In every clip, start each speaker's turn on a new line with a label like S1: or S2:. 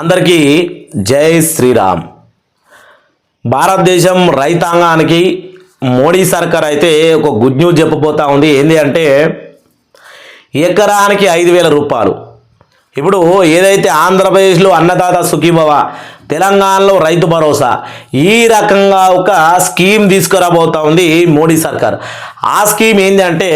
S1: అందరికీ జై శ్రీరామ్. భారతదేశం రైతాంగానికి మోడీ సర్కార్ అయితే ఒక గుడ్ న్యూస్ చెప్పబోతా ఉంది. ఏంటి అంటే ఎకరానికి ఐదు వేల రూపాయలు. ఇప్పుడు ఏదైతే ఆంధ్రప్రదేశ్లో అన్నదాత సుఖీభవ తెలంగాణలో రైతు భరోసా ఈ రకంగా ఒక స్కీమ్ తీసుకురాబోతా ఉంది మోడీ సర్కార్. ఆ స్కీమ్ ఏంటి అంటే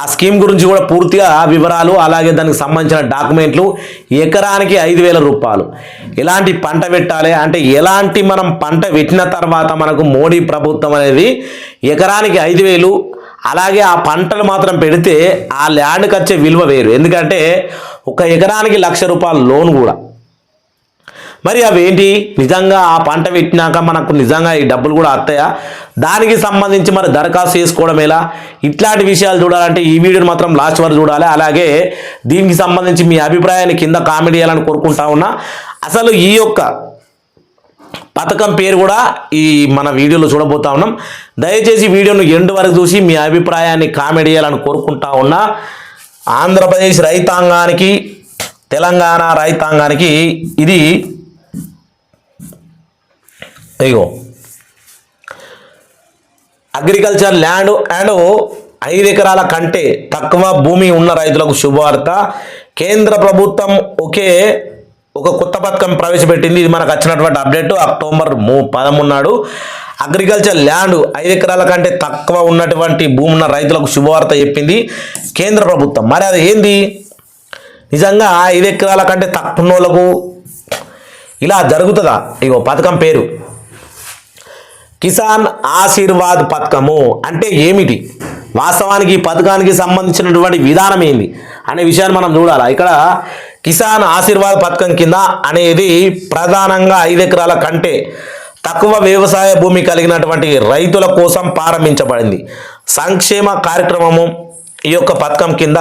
S1: ఆ స్కీమ్ గురించి కూడా పూర్తిగా వివరాలు అలాగే దానికి సంబంధించిన డాక్యుమెంట్లు ఎకరానికి ఐదు వేల రూపాయలు. ఎలాంటి పంట పెట్టాలి? అంటే ఎలాంటి మనం పంట పెట్టిన తర్వాత మనకు మోడీ ప్రభుత్వం అనేది ఎకరానికి ఐదు వేలు అలాగే ఆ పంటలు మాత్రం పెడితే ఆ ల్యాండ్కి వచ్చే విలువ వేరు. ఎందుకంటే ఒక ఎకరానికి లక్ష రూపాయల లోన్ కూడా. మరి అవేంటి నిజంగా ఆ పంట పెట్టినాక మనకు నిజంగా ఈ డబ్బులు కూడా వస్తాయా? దానికి సంబంధించి మరి దరఖాస్తు చేసుకోవడం ఎలా? ఇట్లాంటి విషయాలు చూడాలంటే ఈ వీడియోని మాత్రం లాస్ట్ వరకు చూడాలి. అలాగే దీనికి సంబంధించి మీ అభిప్రాయాన్ని కింద కామెంట్ చేయాలని కోరుకుంటా ఉన్నా. అసలు ఈ యొక్క పథకం పేరు కూడా ఈ మన వీడియోలో చూడబోతా ఉన్నాం. దయచేసి వీడియోను ఎండు వరకు చూసి మీ అభిప్రాయాన్ని కామెంట్ చేయాలని కోరుకుంటా ఉన్నా. ఆంధ్రప్రదేశ్ రైతాంగానికి తెలంగాణ రైతాంగానికి ఇది ఇగో. అగ్రికల్చర్ ల్యాండ్ అండ్ ఐదు ఎకరాల కంటే తక్కువ భూమి ఉన్న రైతులకు శుభవార్త. కేంద్ర ప్రభుత్వం ఒకే ఒక కొత్త పథకం ప్రవేశపెట్టింది. ఇది మనకు వచ్చినటువంటి అప్డేట్. అక్టోబర్ మూ పదమూడు అగ్రికల్చర్ ల్యాండ్ ఐదు ఎకరాల కంటే తక్కువ ఉన్నటువంటి భూమి ఉన్న రైతులకు శుభవార్త చెప్పింది కేంద్ర ప్రభుత్వం. మరి అది ఏంది? నిజంగా ఐదు ఎకరాల కంటే తక్కువ వాళ్ళకు ఇలా జరుగుతుందా? ఇగో పథకం పేరు. కిసాన్ ఆశీర్వాద్ పథకము అంటే ఏమిటి? వాస్తవానికి ఈ పథకానికి సంబంధించినటువంటి విధానం ఏంది? అనే విషయాన్ని మనం చూడాలి? ఇక్కడ కిసాన్ ఆశీర్వాద్ పథకం కింద అనేది ప్రధానంగా ఐదు ఎకరాల కంటే తక్కువ వ్యవసాయ భూమి కలిగినటువంటి రైతుల కోసం ప్రారంభించబడింది. సంక్షేమ కార్యక్రమము ఈ యొక్క పథకం కింద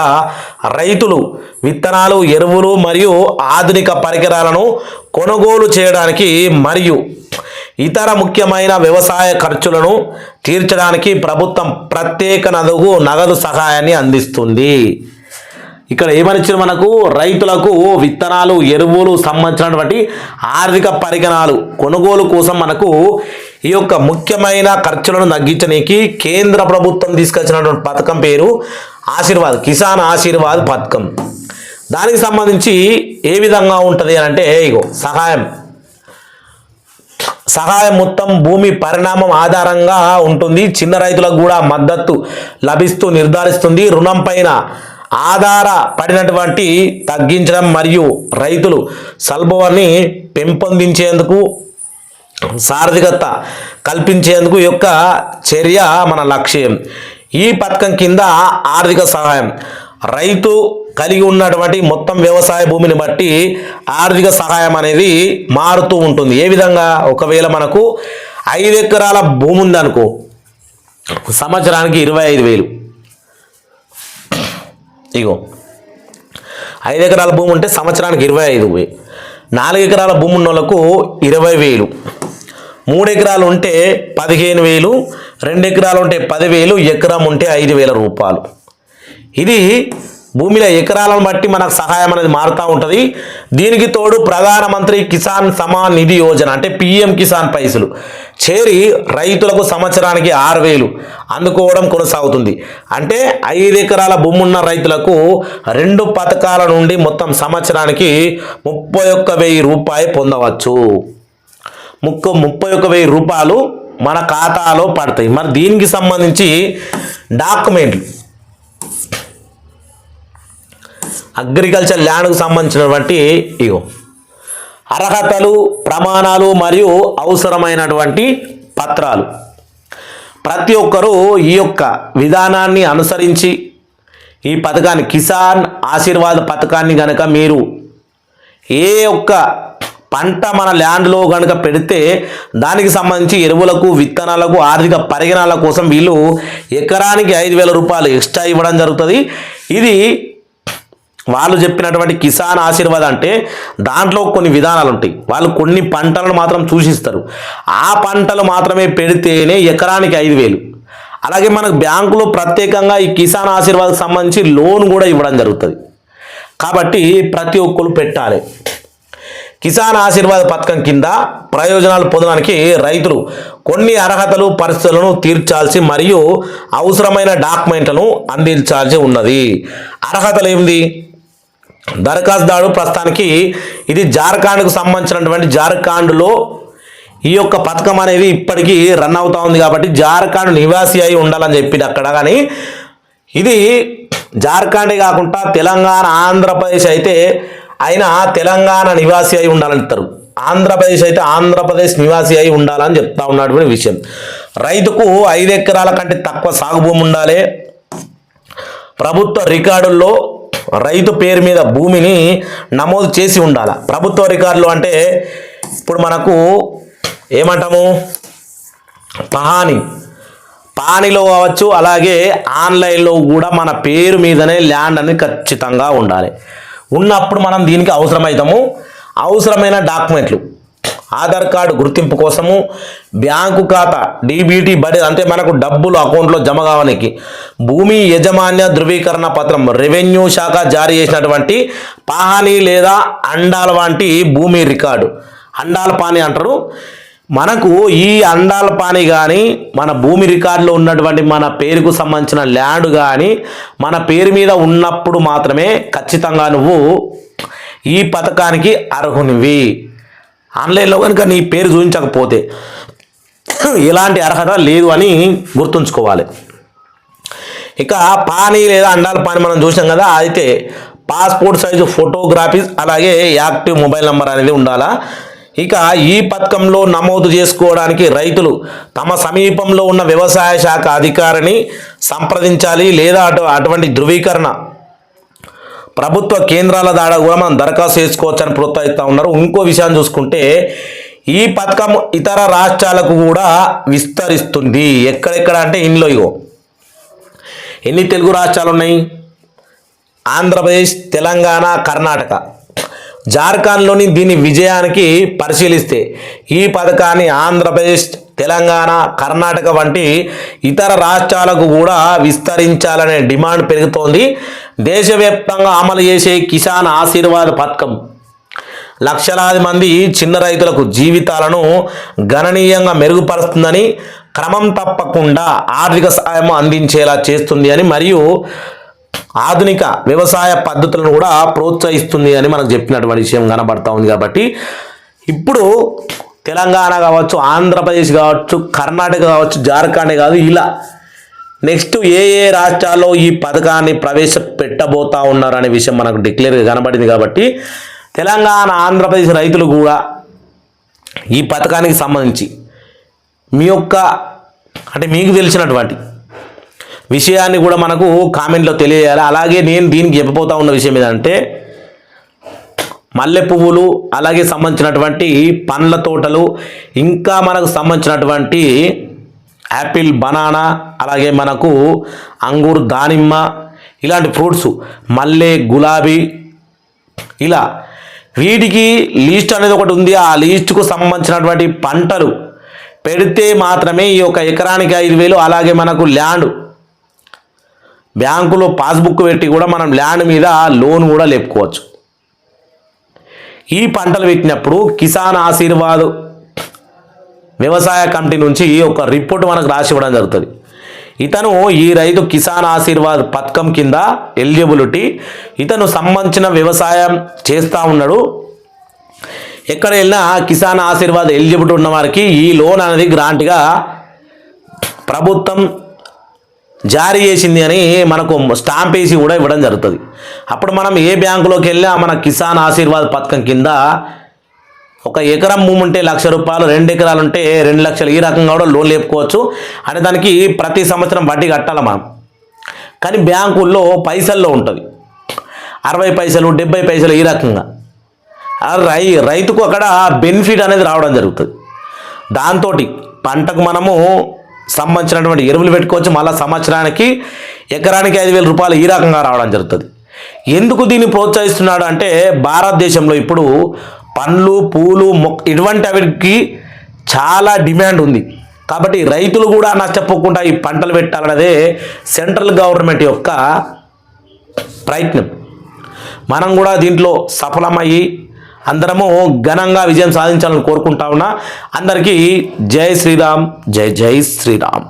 S1: రైతులు విత్తనాలు ఎరువులు మరియు ఆధునిక పరికరాలను కొనుగోలు చేయడానికి మరియు ఇతర ముఖ్యమైన వ్యవసాయ ఖర్చులను తీర్చడానికి ప్రభుత్వం ప్రత్యేక నదుగు నగదు సహాయాన్ని అందిస్తుంది. ఇక్కడ ఏమనిచ్చిన మనకు? రైతులకు విత్తనాలు ఎరువులు సంబంధించినటువంటి ఆర్థిక పరికరాలు కొనుగోలు కోసం మనకు ఈ యొక్క ముఖ్యమైన ఖర్చులను తగ్గించడానికి కేంద్ర ప్రభుత్వం తీసుకొచ్చినటువంటి పథకం పేరు ఆశీర్వాద్ కిసాన్ ఆశీర్వాద్ పథకం. దానికి సంబంధించి ఏ విధంగా ఉంటుంది అని అంటే ఇగో సహాయం. సహాయం మొత్తం భూమి పరిణామం ఆధారంగా ఉంటుంది. చిన్న రైతులకు కూడా మద్దతు లభిస్తూ నిర్ధారిస్తుంది. రుణం పైన ఆధారపడినటువంటి తగ్గించడం మరియు రైతులు సల్భవాన్ని పెంపొందించేందుకు సార్థకత కల్పించేందుకు యొక్క చర్య మన లక్ష్యం. ఈ పథకం కింద ఆర్థిక సహాయం. రైతు కలిగి ఉన్నటువంటి మొత్తం వ్యవసాయ భూమిని బట్టి ఆర్థిక సహాయం అనేది మారుతూ ఉంటుంది. ఏ విధంగా? ఒకవేళ మనకు ఐదు ఎకరాల భూమి ఉందనుకో సంవత్సరానికి ఇరవై ఐదు వేలు. ఇగో ఐదు ఎకరాల భూమి ఉంటే సంవత్సరానికి ఇరవై ఐదు వేలు నాలుగు ఎకరాల భూమి ఉన్న వాళ్ళకు ఇరవై వేలు. మూడు ఎకరాలు ఉంటే పదిహేను వేలు రెండు ఎకరాలు ఉంటే పదివేలు ఎకరం ఉంటే ఐదు వేల రూపాయలు. ఇది భూమిలో ఎకరాలను బట్టి మనకు సహాయం అనేది మారుతూ ఉంటుంది. దీనికి తోడు ప్రధానమంత్రి కిసాన్ సమాన్ నిధి యోజన అంటే పిఎం కిసాన్ పైసలు. చేరి రైతులకు సంవత్సరానికి ఆరు వేలు అందుకోవడం కొనసాగుతుంది. అంటే ఐదు ఎకరాల భూమి ఉన్న రైతులకు రెండు పథకాల నుండి మొత్తం సంవత్సరానికి ముప్పై ఒక్క వెయ్యి రూపాయి పొందవచ్చు. ముక్క ముప్పై ఒక్క వెయ్యి రూపాయలు మన ఖాతాలో పడతాయి. మరి దీనికి సంబంధించి డాక్యుమెంట్లు అగ్రికల్చర్ ల్యాండ్కు సంబంధించినటువంటి ఇగో అర్హతలు ప్రమాణాలు మరియు అవసరమైనటువంటి పత్రాలు. ప్రతి ఒక్కరూ ఈ యొక్క విధానాన్ని అనుసరించి ఈ పథకాన్ని కిసాన్ ఆశీర్వాద పథకాన్ని కనుక మీరు ఏ ఒక్క పంట మన ల్యాండ్లో కనుక పెడితే దానికి సంబంధించి ఎరువులకు విత్తనాలకు ఆర్థిక పరిగణాల కోసం వీళ్ళు ఎకరానికి ఐదు వేల రూపాయలు ఎక్స్ట్రా ఇవ్వడం జరుగుతుంది. ఇది వాళ్ళు చెప్పినటువంటి కిసాన్ ఆశీర్వాద్ అంటే దాంట్లో కొన్ని విధానాలు ఉంటాయి. వాళ్ళు కొన్ని పంటలను మాత్రం సూచిస్తారు. ఆ పంటలు మాత్రమే పెడితేనే ఎకరానికి ఐదు వేలు. అలాగే మనకు బ్యాంకులో ప్రత్యేకంగా ఈ కిసాన్ ఆశీర్వాద్కి సంబంధించి లోన్ కూడా ఇవ్వడం జరుగుతుంది. కాబట్టి ప్రతి ఒక్కరు పెట్టాలి. కిసాన్ ఆశీర్వాద పథకం కింద ప్రయోజనాలు పొందడానికి రైతులు కొన్ని అర్హతలు పరిస్థితులను తీర్చాల్సి మరియు అవసరమైన డాక్యుమెంట్లను అందించాల్సి ఉన్నది. అర్హతలు ఏమిటి దరఖాస్తుదారు ప్రస్తుతానికి ఇది జార్ఖండ్కు సంబంధించినటువంటి జార్ఖండ్లో ఈ యొక్క పథకం అనేది ఇప్పటికీ రన్ అవుతా ఉంది కాబట్టి జార్ఖండ్ నివాసి అయి ఉండాలని చెప్పింది అక్కడ. కానీ ఇది జార్ఖండ్ కాకుండా తెలంగాణ ఆంధ్రప్రదేశ్ అయితే ఆయన తెలంగాణ నివాసి అయి ఉండాలంటారు ఆంధ్రప్రదేశ్ అయితే ఆంధ్రప్రదేశ్ నివాసి అయి ఉండాలని చెప్తా ఉన్నటువంటి విషయం. రైతుకు ఐదు ఎకరాల కంటే తక్కువ సాగు భూమి ఉండాలి. ప్రభుత్వ రికార్డుల్లో రైతు పేరు మీద భూమిని నమోదు చేసి ఉండాలి. ప్రభుత్వ రికార్డులు అంటే ఇప్పుడు మనకు ఏమంటాము? పహాని. పానిలో కావచ్చు అలాగే ఆన్లైన్లో కూడా మన పేరు మీదనే ల్యాండ్ అనేది ఖచ్చితంగా ఉండాలి. ఉన్నప్పుడు మనం దీనికి అవసరమవుతాము. అవసరమైన డాక్యుమెంట్లు. ఆధార్ కార్డు గుర్తింపు కోసము బ్యాంకు ఖాతా డీబీటీ బడి అంటే మనకు డబ్బులు అకౌంట్లో జమ కావడానికి భూమి యజమాన్య ధృవీకరణ పత్రం రెవెన్యూ శాఖ జారీ చేసినటువంటి పాహాని లేదా అండాల వంటి భూమి రికార్డు. అండాల పాని అంటారు. మనకు ఈ అండాల పాని కానీ మన భూమి రికార్డులో ఉన్నటువంటి మన పేరుకు సంబంధించిన ల్యాండ్ కానీ మన పేరు మీద ఉన్నప్పుడు మాత్రమే ఖచ్చితంగా నువ్వు ఈ పథకానికి అర్హునివి. ఆన్లైన్లో కనుక నీ పేరు చూపించకపోతే ఎలాంటి అర్హత లేదు అని గుర్తుంచుకోవాలి. ఇక పానీ లేదా అండాల పాని మనం చూసాం కదా అయితే పాస్పోర్ట్ సైజు ఫోటోగ్రఫీస్ అలాగే యాక్టివ్ మొబైల్ నెంబర్ అనేది ఉండాలా? ఇక ఈ పథకంలో నమోదు చేసుకోవడానికి రైతులు తమ సమీపంలో ఉన్న వ్యవసాయ శాఖ అధికారిని సంప్రదించాలి లేదా అటు అటువంటి ధృవీకరణ ప్రభుత్వ కేంద్రాల దాడా కూడా మనం దరఖాస్తు చేసుకోవచ్చు అని ప్రోత్సహిస్తూ ఉన్నారు. ఇంకో విషయాన్ని చూసుకుంటే ఈ పథకం ఇతర రాష్ట్రాలకు కూడా విస్తరిస్తుంది. ఎక్కడెక్కడ అంటే ఇందులో ఇగో. ఎన్ని తెలుగు రాష్ట్రాలు ఉన్నాయి? ఆంధ్రప్రదేశ్ తెలంగాణ కర్ణాటక. జార్ఖండ్లోని దీని విజయానికి పరిశీలిస్తే ఈ పథకాన్ని ఆంధ్రప్రదేశ్ తెలంగాణ కర్ణాటక వంటి ఇతర రాష్ట్రాలకు కూడా విస్తరించాలనే డిమాండ్ పెరుగుతోంది. దేశవ్యాప్తంగా అమలు చేసే కిసాన్ ఆశీర్వాద పథకం. లక్షలాది మంది చిన్న రైతులకు జీవితాలను గణనీయంగా మెరుగుపరుస్తుందని క్రమం తప్పకుండా ఆర్థిక సాయం అందించేలా చేస్తుంది అని మరియు ఆధునిక వ్యవసాయ పద్ధతులను కూడా ప్రోత్సహిస్తుంది అని మనకు చెప్పినటువంటి విషయం కనబడతా ఉంది కాబట్టి ఇప్పుడు తెలంగాణ కావచ్చు ఆంధ్రప్రదేశ్ కావచ్చు కర్ణాటక కావచ్చు జార్ఖండ్ కాదు ఇలా నెక్స్ట్ ఏ ఏ రాష్ట్రాల్లో ఈ పథకాన్ని ప్రవేశపెట్టబోతా ఉన్నారు అనే విషయం మనకు డిక్లేర్గా కనబడింది కాబట్టి తెలంగాణ ఆంధ్రప్రదేశ్ రైతులు కూడా ఈ పథకానికి సంబంధించి మీ యొక్క అంటే మీకు తెలిసినటువంటి విషయాన్ని కూడా మనకు కామెంట్లో తెలియజేయాలి. అలాగే నేను దీనికి చెప్పబోతా ఉన్న విషయం ఏంటంటే మల్లె పువ్వులు అలాగే సంబంధించినటువంటి పండ్ల తోటలు ఇంకా మనకు సంబంధించినటువంటి యాపిల్ బనానా అలాగే మనకు అంగూరు దానిమ్మ ఇలాంటి ఫ్రూట్స్ మల్లె గులాబీ ఇలా. వీటికి లీస్ట్ అనేది ఒకటి ఉంది. ఆ లీస్ట్కు సంబంధించినటువంటి పంటలు పెడితే మాత్రమే ఈ యొక్క ఎకరానికి ఐదు వేలు అలాగే మనకు ల్యాండ్. బ్యాంకులో పాస్బుక్ పెట్టి కూడా మనం ల్యాండ్ మీద లోన్ కూడా లేపుకోవచ్చు. ఈ పంటలు పెట్టినప్పుడు కిసాన్ ఆశీర్వాద్ వ్యవసాయ కమిటీ నుంచి ఒక రిపోర్ట్ మనకు రాసి ఇవ్వడం జరుగుతుంది. ఇతను ఈ రైతు కిసాన్ ఆశీర్వాద్ పథకం కింద ఎలిజిబిలిటీ ఇతను సంబంధించిన వ్యవసాయం చేస్తూ ఉన్నాడు. ఎక్కడ వెళ్ళినా కిసాన్ ఆశీర్వాద్ ఎలిజిబిలిటీ ఉన్న వారికి ఈ లోన్ అనేది గ్రాంట్గా ప్రభుత్వం జారీ చేసింది అని మనకు స్టాంప్ వేసి కూడా ఇవ్వడం జరుగుతుంది. అప్పుడు మనం ఏ బ్యాంకులోకి వెళ్ళినా మన కిసాన్ ఆశీర్వాద్ పథకం కింద ఒక ఎకరం భూమి ఉంటే లక్ష రూపాయలు రెండు ఎకరాలు ఉంటే రెండు లక్షలు ఈ రకంగా కూడా లోన్ లేపుకోవచ్చు. అనే దానికి ప్రతి సంవత్సరం వడ్డీ కట్టాలి మనం. కానీ బ్యాంకుల్లో పైసల్లో ఉంటుంది. అరవై పైసలు డెబ్బై పైసలు ఈ రకంగా. రై రైతుకు అక్కడ బెనిఫిట్ అనేది రావడం జరుగుతుంది. దాంతో పంటకు మనము సంబంధించినటువంటి ఎరువులు పెట్టుకోవచ్చు. మళ్ళీ సంవత్సరానికి ఎకరానికి ఐదు వేల రూపాయలు ఈ రకంగా రావడం జరుగుతుంది. ఎందుకు దీన్ని ప్రోత్సహిస్తున్నాడు అంటే భారతదేశంలో ఇప్పుడు పండ్లు పూలు మొక్క ఇటువంటి వాటికి చాలా డిమాండ్ ఉంది. కాబట్టి రైతులు కూడా నష్టపోకుండా ఈ పంటలు పెట్టాలన్నదే సెంట్రల్ గవర్నమెంట్ యొక్క ప్రయత్నం. మనం కూడా దీంట్లో సఫలమయ్యి అందరము ఘనంగా విజయం సాధించాలని కోరుకుంటా ఉన్నా అందరికీ జై శ్రీరామ్ జై జై శ్రీరామ్.